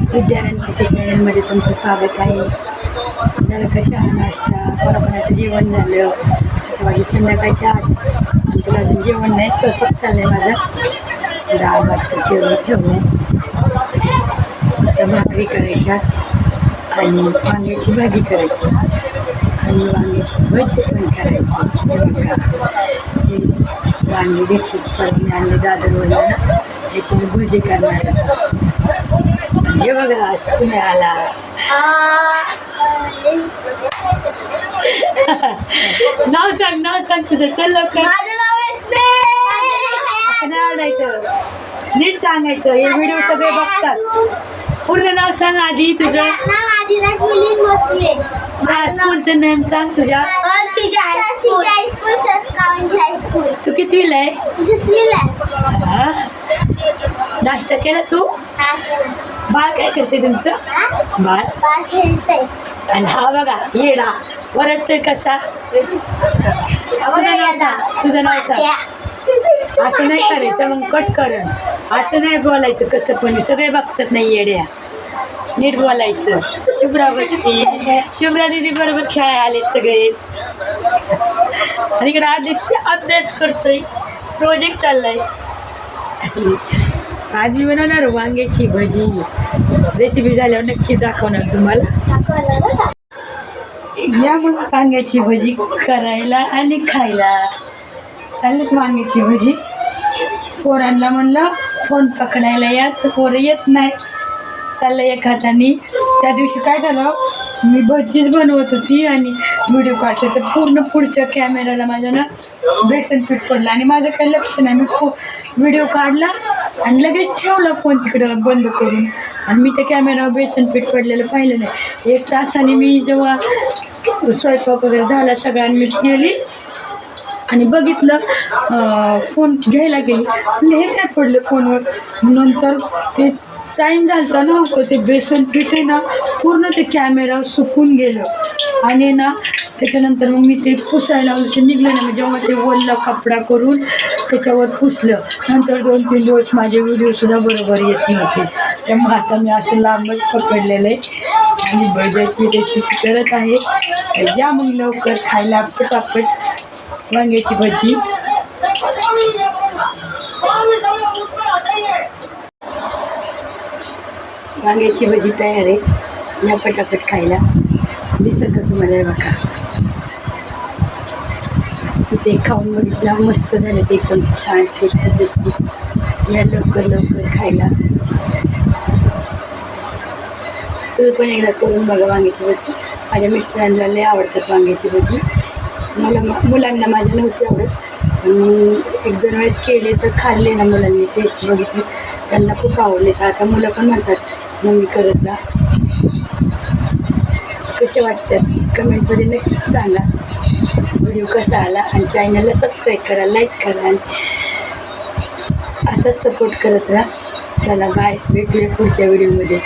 विद्यारण्य चॅनलमध्ये तुमचं स्वागत आहे. झालं का चहा नाश्ता? कोणाकोणाचं जेवण झालं? आता माझी संध्याकाळची आठ आणि तुला अजून जेवण नाही स्वयंपाक चाललं आहे माझा. डाळ भात केळं ठेवलं आता भाकरी करायच्या आणि वांग्याची भाजी करायची. आणि वांग्याची भजी पण करायची. हे बघा. वांगे घेतली परत आणले दादरवरनं ना. याची मी भजी करणार हे बघा सुने आला नाव सांग नाव सांग तुझं. चल लवकर. माझं नाव आहे असं नाही आणायचं. नीट सांगायचं. हे व्हिडिओ सगळे बघतात. पूर्ण नाव सांग आधी तुझं. स्कूलचं नेम सांग तुझ्या. तू कितवीला आहे? दुसरीला. हा? नाश्ता केला तू? हा. बाळ काय करते तुमचं? बाळ. आणि हा बघा येडा. परत कसा? तुझं नाव सांग. तुझं नाव सांग. असं नाही करायचं मग कट करण असं नाही बोलायचं कसं पण. सगळे बघतात नाही येड्या. नीट बोलायचं. शुभ्रा बसती. शुभ्रा दिदी बरोबर खेळायला आले सगळे. आणि इकडे आदित्य अभ्यास करतोय. प्रोजेक्ट चाललाय. आज मी बनवणार वांग्याची भजी. रेसिपी झाल्यावर नक्की दाखवणार तुम्हाला. या मग वांग्याची भजी करायला आणि खायला. चाललेत वांग्याची भजी? पोरांना म्हणलं फोन पकडायला याच पोरं येत नाही. चाललं एक हाताने त्या दिवशी काय झालं मी भजीच बनवत होती आणि व्हिडिओ काढतो तर पूर्ण पुढच्या कॅमेराला माझ्या ना बेसन पीठ पडलं आणि माझं काही लक्ष नाही. मी फो व्हिडिओ काढला आणि लगेच ठेवला फोन तिकडं बंद करून. आणि मी त्या कॅमेरावर बेसन पीठ पडलेलं पाहिलं नाही एक तासाने मी जेव्हा स्वयंपाक वगैरे झाला सगळ्यांनी मी गेली आणि बघितलं फोन घ्यायला गेली. म्हणलं हे काय पडलं फोनवर? नंतर ते टाईम झाला ना ते बेसन पीठ आहे ना पूर्ण ते कॅमेरा सुकून गेलं. आणि ना त्याच्यानंतर मग मी ते पुसायला लावलं. ते निघलं ना मग जेव्हा ते वल्ला कपडा करून त्याच्यावर पुसलं. नंतर दोन तीन दिवस माझे व्हिडिओसुद्धा बरोबर येत नव्हते. त्यामुळे आता मी असं लांबच पकडलेलं आहे आणि भजाची रेसिपी करत आहे. या मग लवकर खायला पटापट वांग्याची भजी. वांग्याची भजी तयार आहे. या पटापट खायला. दिसत का तुम्हाला बघा? ते खाऊन बघितलं मस्त झालं ते एकदम छान टेस्ट दिसते या लवकर लवकर खायला. तुम्ही पण एकदा करून बघा वांग्याची भजी माझ्या मिस्टरांना लय आवडतात वांग्याची भजी. मला मुलांना माझ्या नव्हती आवडत. एक दोन वेळेस केले तर खाल्ले ना मुलांनी टेस्ट बघितली. त्यांना खूप आवडले. तर आता मुलं पण म्हणतात मम्मी करत जा. कसे वाटतात? कमेंटमध्ये नक्कीच सांगा. व्हिडिओ कसा आला आणि चॅनलला सबस्क्राईब करा लाईक करा आणि असाच सपोर्ट करत राहा. चला बाय भेटूया पुढच्या व्हिडिओमध्ये